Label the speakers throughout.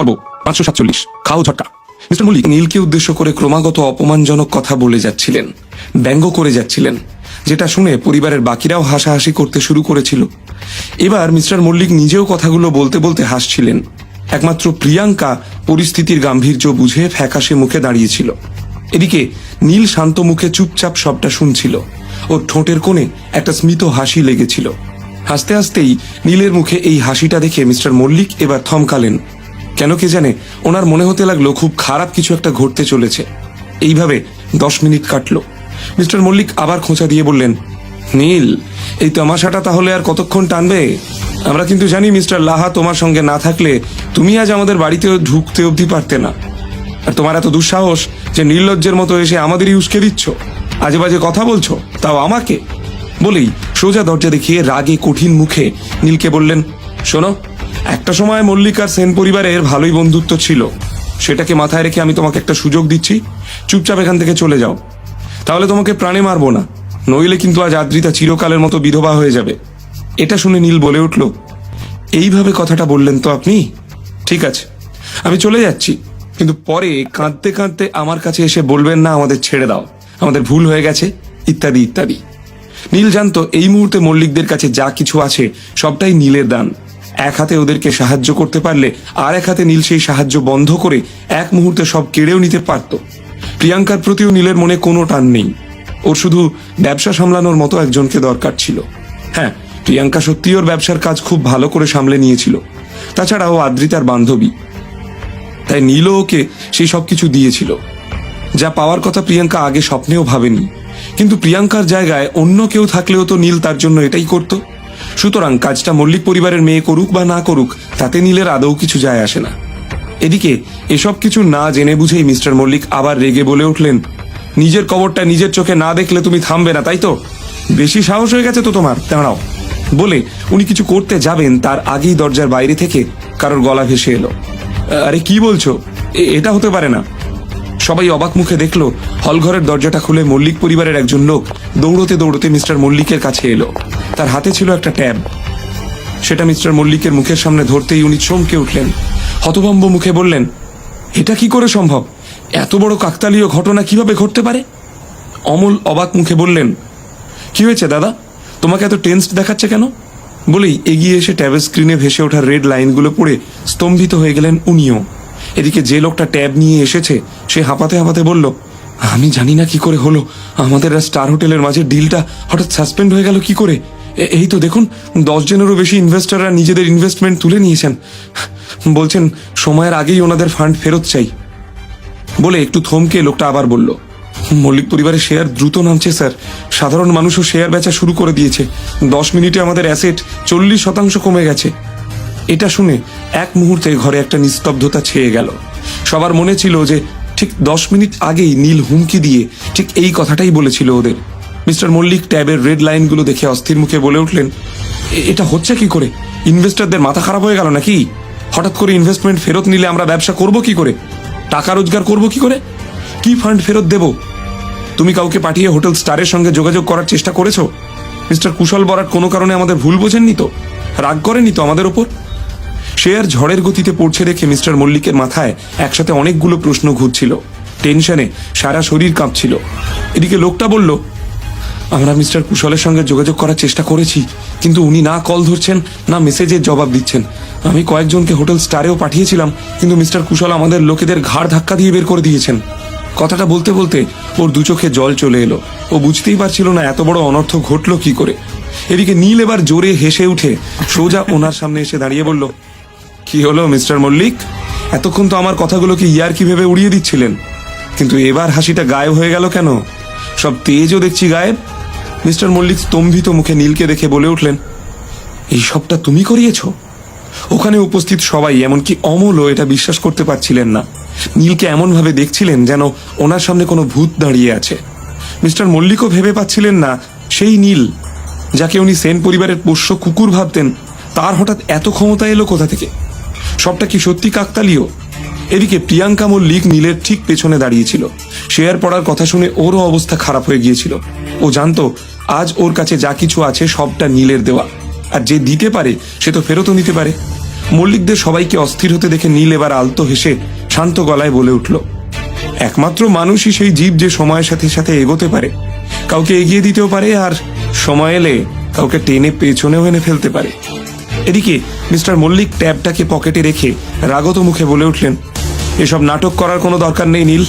Speaker 1: পর্ব পাঁচশো সাতচল্লিশ। খাও ঝটকা। মিস্টার মল্লিক, নীলকে উদ্দেশ্য করে ক্রমাগত অপমানজনক কথা বলে যাচ্ছিলেন, ব্যঙ্গ করে যাচ্ছিলেন, যেটা শুনে পরিবারের বাকিরাও হাসাহাসি করতে শুরু করেছিল। এবার মিস্টার মল্লিক নিজেও কথাগুলো বলতে বলতে হাসছিলেন। একমাত্র প্রিয়াঙ্কা পরিস্থিতির গাম্ভীর্য বুঝে ফ্যাকাশে মুখে দাঁড়িয়েছিল। এদিকে নীল শান্ত মুখে চুপচাপ সবটা শুনছিল ওর ঠোঁটের কোণে একটা স্মিত হাসি লেগেছিল। হাসতে হাসতেই নীলের মুখে এই হাসিটা দেখে মিস্টার মল্লিক এবার থমকালেন। কেন কে জানে? ওনার মনে হতে লাগল খুব খারাপ কিছু একটা ঘটতে চলেছে। এইভাবে দশ মিনিট কাটলো। মিস্টার মল্লিক আবার খোঁচা দিয়ে বললেন, নীল, এই তামাশাটা তাহলে আর কতক্ষণ টানবে? আমরা কিন্তু জানি মিস্টার লাহা তোমার সঙ্গে না থাকলে তুমি আজ আমাদের বাড়িতে ঢুকতে অবধি পারতে না। আর তোমার এত দুঃসাহস যে নির্লজ্জের মতো এসে আমাদেরই উস্কে দিচ্ছ আজে বাজে কথা বলছো, তাও আমাকে? বলেই সোজা দরজা দেখিয়ে রাগে কঠিন মুখে নীলকে বললেন, শোনো একটা সময় মল্লিক আর সেন পরিবারের ভালোই বন্ধুত্ব ছিল। সেটাকে মাথায় রেখে আমি তোমাকে একটা সুযোগ দিচ্ছি। চুপচাপ এখান থেকে চলে যাও। তাহলে তোমাকে প্রাণে মারবো না। নইলে কিন্তু আজ আদ্রিতা চিরকালের মতো বিধবা হয়ে যাবে। এটা শুনে নীল বলে উঠল, এইভাবে কথাটা বললেন তো আপনি? ঠিক আছে, আমি চলে যাচ্ছি। কিন্তু পরে কাঁদতে কাঁদতে আমার কাছে এসে বলবেন না, আমাদের ছেড়ে দাও। আমাদের ভুল হয়ে গেছে, ইত্যাদি ইত্যাদি। নীল জানতো এই মুহূর্তে মল্লিকদের কাছে যা কিছু আছে, সবটাই নীলের দান। এক হাতে ওদেরকে সাহায্য করতে পারলে, আর এক হাতে নীল সেই সাহায্য বন্ধ করে এক মুহূর্তে সব কেড়েও নিতে পারত। প্রিয়াঙ্কার প্রতিও নীলের মনে কোনো টান নেই। ওর শুধু ব্যবসা সামলানোর মতো একজনকে দরকার ছিল। হ্যাঁ প্রিয়াঙ্কা সত্যি ওর ব্যবসার কাজ খুব ভালো করে সামলে নিয়েছিল। তাছাড়া ও আদ্রিতার বান্ধবী। তাই নীলও ওকে সেই সব কিছু দিয়েছিল। যা পাওয়ার কথা প্রিয়াঙ্কা আগে স্বপ্নেও ভাবেনি। কিন্তু প্রিয়াঙ্কার জায়গায় অন্য কেউ থাকলেও তো নীল তার জন্য এটাই করত। সুতরাং কাজটা মল্লিক পরিবারের মেয়ে করুক বা না করুক, তাতে নীলের আদৌ কিছু যায় আসে না। এদিকে, এসব কিছু না জেনে বুঝেই মিস্টার মল্লিক আবার রেগে বলে উঠলেন, নিজের কবরটা নিজের চোখে না দেখলে তুমি থামবে না, তাই তো? বেশি সাহস হয়ে গেছে তো তোমার, দাঁড়াও। বলে উনি কিছু করতে যাবেন তার আগেই দরজার বাইরে থেকে কারোর গলা ভেসে এলো। আরে কি বলছো? এটা হতে পারে না। সবাই অবাক মুখে দেখল, হলঘরের দরজাটা খুলে মল্লিক পরিবারের একজন লোক দৌড়তে দৌড়তে মিস্টার মল্লিকের কাছে এলো। তার হাতে ছিল একটা ট্যাব। সেটা মিস্টার মল্লিকের মুখের সামনে ধরতেই উনি চমকে উঠলেন। হতভম্ব মুখে বললেন, এটা কি করে সম্ভব? এত বড় কাকতালীয় ঘটনা কীভাবে ঘটতে পারে? অমল অবাক মুখে বললেন, কি হয়েছে দাদা? তোমাকে এত টেন্সড দেখাচ্ছে কেন? বলেই এগিয়ে এসে ট্যাবের স্ক্রিনে ভেসে ওঠা রেড লাইনগুলো পড়ে স্তম্ভিত হয়ে গেলেন উনিও। এদিকে যে লোকটা ট্যাব নিয়ে এসেছে, সে হাঁপাতে হাঁপাতে বলল আমি জানি না কি করে হলো। আমাদের আর স্টার হোটেলের মাঝে ডিলটা হঠাৎ সাসপেন্ড হয়ে গেল কি করে? এই তো দেখুন, দশ জনেরও বেশি ইনভেস্টাররা নিজেদের ইনভেস্টমেন্ট তুলে নিয়েছেন। বলছেন, সময়ের আগেই ওনাদের ফান্ড ফেরত চাই। বলে একটু থমকে লোকটা আবার বলল, মল্লিক পরিবারের শেয়ার দ্রুত নামছে স্যার সাধারণ মানুষও শেয়ার বেচা শুরু করে দিয়েছে। দশ মিনিটে আমাদের অ্যাসেট চল্লিশ শতাংশ কমে গেছে। এটা শুনে এক মুহূর্তে ঘরে একটা নিস্তব্ধতা ছেয়ে গেল। সবার মনে ছিল যে ঠিক দশ মিনিট আগেই নীল হুমকি দিয়ে ঠিক এই কথাটাই বলেছিল ওদের। মিস্টার মল্লিক ট্যাবের রেড লাইনগুলো দেখে অস্থির মুখে বলে উঠলেন, "এ- এটা হচ্ছে কি করে? ইনভেস্টরদের মাথা খারাপ হয়ে গেল নাকি? হঠাৎ করে ইনভেস্টমেন্ট ফেরত নিলে আমরা ব্যবসা করব কি করে? টাকা রোজগার করব কি করে? কি ফান্ড ফেরত দেব? তুমি কাউকে পাঠিয়ে হোটেল স্টারের সঙ্গে যোগাযোগ করার চেষ্টা করেছ? মিস্টার কুশল বরাট কোনো কারণে আমাদের ভুল বোঝেননি তো? রাগ করেনি তো আমাদের ওপর আর ঝড়ের গতিতে পড়ছে দেখে মিস্টার মল্লিকের মাথায় একসাথে অনেকগুলো প্রশ্ন ঘুরছিল। টেনশনে সারা শরীর কাঁপছিল। এদিকে লোকটা বলল, আমরা মিস্টার কুশলের সঙ্গে যোগাযোগ করার চেষ্টা করেছি, কিন্তু উনি না কল ধরছেন, না মেসেজের জবাব দিচ্ছেন। আমি কয়েকজনকে হোটেল স্টারেও পাঠিয়েছিলাম, কিন্তু মিস্টার কুশল আমাদের লোকেদের ঘাড় ধাক্কা দিয়ে বের করে দিয়েছেন। কথাটা বলতে বলতে ওর দু চোখে জল চলে এলো। ও বুঝতেই পারছিল না এত বড় অনর্থ ঘটলো কি করে। এদিকে নীল এবার জোরে হেসে উঠে সোজা ওনার সামনে এসে দাঁড়িয়ে বলল কি হলো, মিস্টার মল্লিক? এতক্ষণ তো আমার কথাগুলোকে ইয়ার কি ভেবে উড়িয়ে দিচ্ছিলেন। কিন্তু এবার হাসিটা গায়েব হয়ে গেল কেন? সব তেজও দেখছি গায়েব। মিস্টার মল্লিক স্তম্ভিত মুখে নীলকে দেখে বলে উঠলেন, এই সবটা তুমি করিয়েছ? ওখানে উপস্থিত সবাই এমনকি অমলও এটা বিশ্বাস করতে পারছিলেন না। নীলকে এমনভাবে দেখছিলেন যেন ওনার সামনে কোনো ভূত দাঁড়িয়ে আছে। মিস্টার মল্লিকও ভেবে পাচ্ছিলেন না, সেই নীল, যাকে উনি সেন পরিবারের পোষ্য কুকুর ভাবতেন, তার হঠাৎ এত ক্ষমতা এলো কোথা থেকে? সবটা কি সত্যি কাকতালীয়? এদিকে প্রিয়াঙ্কা মল্লিক নীলের ঠিক পেছনে দাঁড়িয়েছিল। শেয়ার পড়ার কথা শুনে ওরও অবস্থা খারাপ হয়ে গিয়েছিল। ও জানতো, আজ ওর কাছে যা কিছু আছে সবটা নীলের দেওয়া। আর যে দিতে পারে, সে তো ফেরতও নিতে পারে। মল্লিকদের সবাইকে অস্থির হতে দেখে নীল এবার আলতো হেসে শান্ত গলায় বলে উঠল, একমাত্র মানুষই সেই জীব যে সময়ের সাথে সাথে এগোতে পারে। কাউকে এগিয়ে দিতেও পারে আর সময় এলে কাউকে টেনে পেছনেও এনে ফেলতে পারে। এদিকে মিস্টার মল্লিক ট্যাবটাকে পকেটে রেখে রাগত মুখে বলে উঠলেন, এসব নাটক করার কোনো দরকার নেই নীল।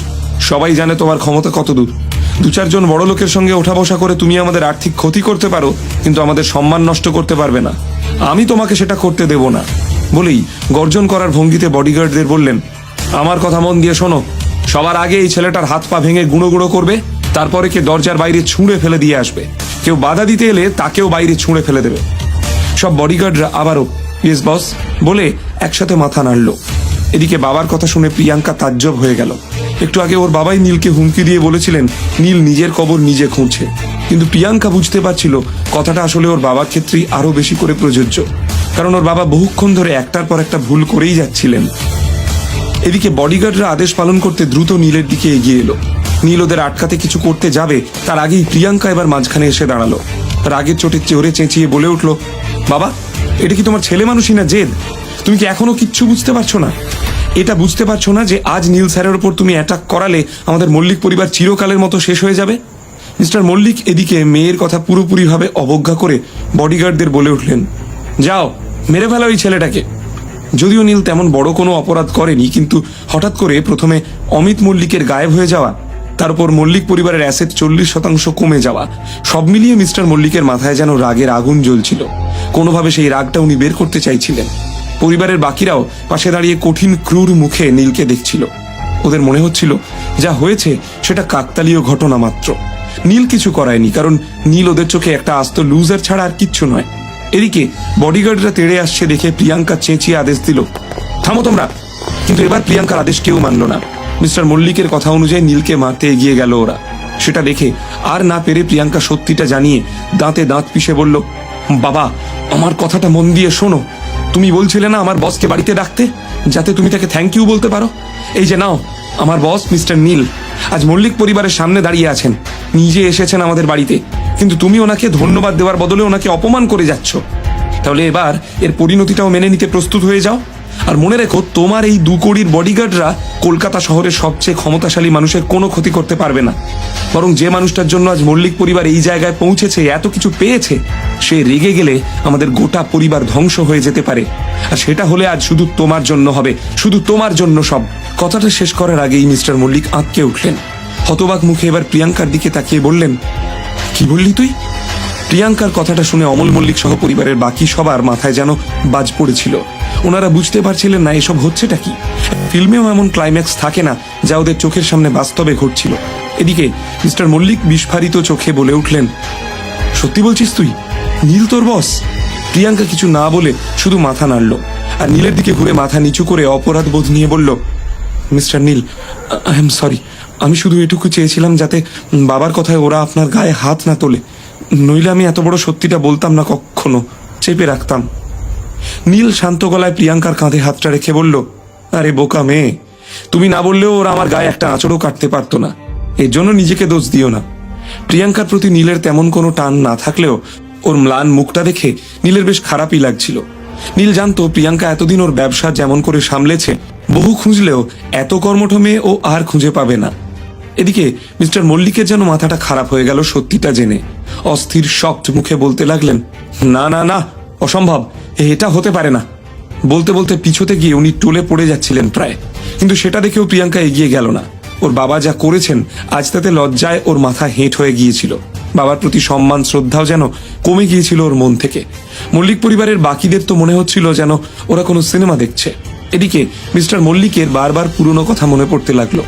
Speaker 1: সবাই জানে তোমার ক্ষমতা কত দূর দু চারজন বড় লোকের সঙ্গে ওঠা বসা করে তুমি আমাদের আর্থিক ক্ষতি করতে পারো, কিন্তু আমাদের সম্মান নষ্ট করতে পারবে না। আমি তোমাকে সেটা করতে দেব না। বলেই গর্জন করার ভঙ্গিতে বডিগার্ডদের বললেন, আমার কথা মন দিয়ে শোনো। সবার আগে এই ছেলেটার হাত পা ভেঙে গুঁড়ো গুঁড়ো করবে, তারপরে কে দরজার বাইরে ছুঁড়ে ফেলে দিয়ে আসবে। কেউ বাধা দিতে এলে তাকেও বাইরে ছুঁড়ে ফেলে দেবে। সব বডিগার্ডরা আবারও ইয়েস বস বলে একসাথে মাথা নাড়ল। এদিকে বাবার কথা শুনে প্রিয়াঙ্কা তাজ্জব হয়ে গেল। একটু আগে ওর বাবাই নীলকে হুমকি দিয়ে বলেছিলেন, নীল নিজের কবর নিজে খুঁজছে। কিন্তু প্রিয়াঙ্কা বুঝতে পারছিল, কথাটা আসলে ওর বাবার ক্ষেত্রেই আরও বেশি করে প্রযোজ্য। কারণ ওর বাবা বহুক্ষণ ধরে একটার পর একটা ভুল করেই যাচ্ছিলেন। এদিকে বডিগার্ডরা আদেশ পালন করতে দ্রুত নীলের দিকে এগিয়ে এলো। নীল ওদের আটকাতে কিছু করতে যাবে, তার আগেই প্রিয়াঙ্কা এবার মাঝখানে এসে দাঁড়াল। রাগের চোটে চোরে চেঁচিয়ে বলে উঠল বাবা, এটা কি তোমার ছেলে মানুষই না জেদ? তুমি কি এখনও কিচ্ছু বুঝতে পারছ না? এটা বুঝতে পারছ না যে আজ নীল স্যারের ওপর তুমি অ্যাটাক করালে আমাদের মল্লিক পরিবার চিরকালের মতো শেষ হয়ে যাবে? মিস্টার মল্লিক এদিকে মেয়ের কথা পুরোপুরিভাবে অবজ্ঞা করে বডিগার্ডদের বলে উঠলেন, যাও, মেরে ফেলো ওই ছেলেটাকে। যদিও নীল তেমন বড় কোনো অপরাধ করেনি, কিন্তু হঠাৎ করে প্রথমে অমিত মল্লিকের গায়েব হয়ে যাওয়া, তারপর মল্লিক পরিবারের অ্যাসেট চল্লিশ শতাংশ কমে যাওয়া, সব মিলিয়ে মিস্টার মল্লিকের মাথায় যেন রাগের আগুন জ্বলছিল। কোনোভাবে সেই রাগটা উনি বের করতে চাইছিলেন। পরিবারের বাকিরাও পাশে দাঁড়িয়ে কঠিন, ক্রূর মুখে নীলকে দেখছিল। ওদের মনে হচ্ছিল, যা হয়েছে সেটা কাকতালীয় ঘটনা মাত্র। নীল কিছু করায়নি, কারণ নীল ওদের চোখে একটা আস্ত লুজার ছাড়া আর কিচ্ছু নয়। এদিকে বডিগার্ডরা তেড়ে আসছে দেখে প্রিয়াঙ্কা চেঁচিয়ে আদেশ দিল, থামো তোমরা। কিন্তু এবার প্রিয়াঙ্কার আদেশ কেউ মানল না। মিস্টার মল্লিকের কথা অনুযায়ী নীলকে মারতে এগিয়ে গেল ওরা। সেটা দেখে আর না পেরে প্রিয়াঙ্কা সত্যিটা জানিয়ে দাঁতে দাঁত পিষে বলল বাবা, আমার কথাটা মন দিয়ে শোনো। তুমি বলছিলে না আমার বসকে বাড়িতে ডাকতে? যাতে তুমি তাকে থ্যাংক ইউ বলতে পারো? এই যে নাও, আমার বস মিস্টার নীল। আজ মল্লিক পরিবারের সামনে দাঁড়িয়ে আছেন। নিজে এসেছেন আমাদের বাড়িতে। কিন্তু তুমি ওনাকে ধন্যবাদ দেওয়ার বদলে ওনাকে অপমান করে যাচ্ছ। তাহলে এবার এর পরিণতিটাও মেনে নিতে প্রস্তুত হয়ে যাও। আর মনে রেখো, তোমার এই দু কোটির বডিগার্ডরা কলকাতা শহরের সবচেয়ে ক্ষমতাশালী মানুষের কোনো ক্ষতি করতে পারবে না। বরং যে মানুষটার জন্য আজ মল্লিক পরিবার এই জায়গায় পৌঁছেছে, এত কিছু পেয়েছে, সে রেগে গেলে আমাদের গোটা পরিবার ধ্বংস হয়ে যেতে পারে। আর সেটা হলে আজ শুধু তোমার জন্য হবে, শুধু তোমার জন্য সব। কথাটা শেষ করার আগেই মিস্টার মল্লিক আঁতকে উঠলেন। হতবাক মুখে এবার প্রিয়াঙ্কার দিকে তাকিয়ে বললেন, কি বললি তুই? প্রিয়াঙ্কার কথাটা শুনে অমল মল্লিক সহ পরিবারের বাকি সবার মাথায় যেন বাজ পড়েছিল। ওনারা বুঝতে পারছিলেন না এসব হচ্ছেটা কি। ফিল্মেও এমন ক্লাইম্যাক্স থাকে না যা ওদের চোখের সামনে বাস্তবে ঘটছিল। এদিকে মিস্টার মল্লিক বিস্ফারিত চোখে বলে উঠলেন, সত্যি বলছিস তুই? নীল তোর বস প্রিয়াঙ্কা কিছু না বলে শুধু মাথা নাড়ল আর নীলের দিকে ঘুরে মাথা নিচু করে অপরাধ বোধ নিয়ে বলল, mister Neel I am sorry আমি শুধু এটুকু চেয়েছিলাম যাতে বাবার কথায় ওরা আপনার গায়ে হাত না তোলে। নইলে আমি এত বড় সত্যিটা বলতাম না কখনো চেপে রাখতাম। নীল শান্ত গলায় প্রিয়াঙ্কার কাঁধে হাতটা রেখে বলল, আরে বোকা মেয়ে, তুমি না বললেও ওরা আমার গায়ে একটা আঁচড়ও কাটতে পারতো না। এর জন্য নিজেকে দোষ দিও না। প্রিয়াঙ্কার প্রতি নীলের তেমন কোনো টান না থাকলেও ওর ম্লান মুখটা দেখে নীলের বেশ খারাপই লাগছিল। নীল জানতো প্রিয়াঙ্কা এতদিন ওর ব্যবসা যেমন করে সামলেছে, বহু খুঁজলেও এত কর্মঠ মেয়ে ও আর খুঁজে পাবে না। এদিকে মিস্টার মল্লিকের যেন মাথাটা খারাপ হয়ে গেল সত্যিটা জেনে। অস্থির, শক্ত মুখে বলতে লাগলেন, না না না, অসম্ভব, এটা হতে পারে না। বলতে বলতে পিছোতে গিয়ে উনি টলে পড়ে যাচ্ছিলেন প্রায়। কিন্তু সেটা দেখেও প্রিয়াঙ্কা এগিয়ে গেল না। ওর বাবা যা করেছেন, আজ তাতে লজ্জায় ওর মাথা হেঁট হয়ে গিয়েছিল। বাবার প্রতি সম্মান, শ্রদ্ধাও যেন কমে গিয়েছিল ওর মন থেকে। মল্লিক পরিবারের বাকিদের তো মনে হচ্ছিল যেন ওরা কোনো সিনেমা দেখছে। এদিকে মিস্টার মল্লিকের বারবার পুরনো কথা মনে পড়তে লাগল।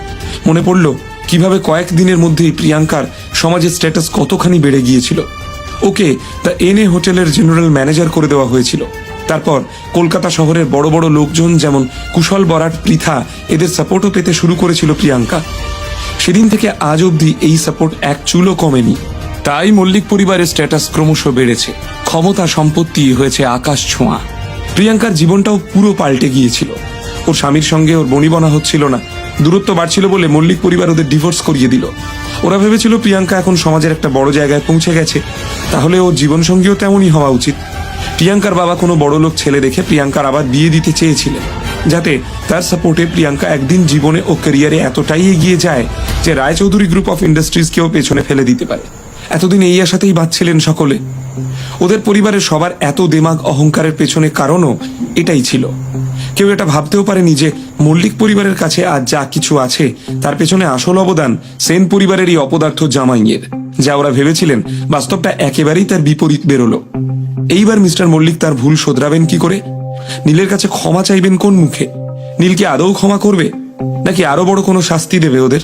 Speaker 1: মনে পড়ল কীভাবে কয়েক দিনের মধ্যেই প্রিয়াঙ্কার সমাজের স্ট্যাটাস কতখানি বেড়ে গিয়েছিল? ওকে দ্য এন এ হোটেলের জেনারেল ম্যানেজার করে দেওয়া হয়েছিল। তারপর কলকাতা শহরের বড় বড় লোকজন যেমন কুশল বরাট, পৃথা, এদের সাপোর্টও পেতে শুরু করেছিল প্রিয়াঙ্কা। সেদিন থেকে আজ অবধি এই সাপোর্ট এক চুলও কমেনি। তাই মল্লিক পরিবারের স্ট্যাটাস ক্রমশ বেড়েছে। ক্ষমতা সম্পত্তি হয়েছে আকাশ ছোঁয়া। প্রিয়াঙ্কার জীবনটাও পুরো পাল্টে গিয়েছিল। ওর স্বামীর সঙ্গে ওর বনিবনা হচ্ছিল না। দূরত্ব বাড়ছিল বলে মল্লিক পরিবার ওদের ডিভোর্স করিয়ে দিল। ওরা ভেবেছিল প্রিয়াঙ্কা এখন সমাজের একটা বড় জায়গায় পৌঁছে গেছে। তাহলে ওর জীবনসঙ্গীও তেমনই হওয়া উচিত। প্রিয়াঙ্কার বাবা কোনো বড় লোক ছেলে দেখে প্রিয়াঙ্কার আবার বিয়ে দিতে চেয়েছিলেন। যাতে তার সাপোর্টে প্রিয়াঙ্কা একদিন জীবনে ও ক্যারিয়ারে এতটাই এগিয়ে যায় যে রায়চৌধুরী গ্রুপ অফ ইন্ডাস্ট্রিজকেও পেছনে ফেলে দিতে পারে। এতদিন এই আশাতেই বাঁচছিলেন সকলে। ওদের পরিবারের সবার এত দেমাগ অহংকারের পেছনে কারণও এটাই ছিল। কেউ এটা ভাবতেও পারেনি যে মল্লিক পরিবারের কাছে আজ যা কিছু আছে, তার পেছনে আসল অবদান সেন পরিবারেরই অপদার্থ জামাইয়ের, যা ওরা ভেবেছিলেন বাস্তবটা একেবারেই তার বিপরীত বেরোলো। এইবার মিস্টার মল্লিক তার ভুল শোধরাবেন কি করে? নীলের কাছে ক্ষমা চাইবেন কোন মুখে? নীলকে আদৌ ক্ষমা করবে? নাকি আরও বড় কোনো শাস্তি দেবে ওদের?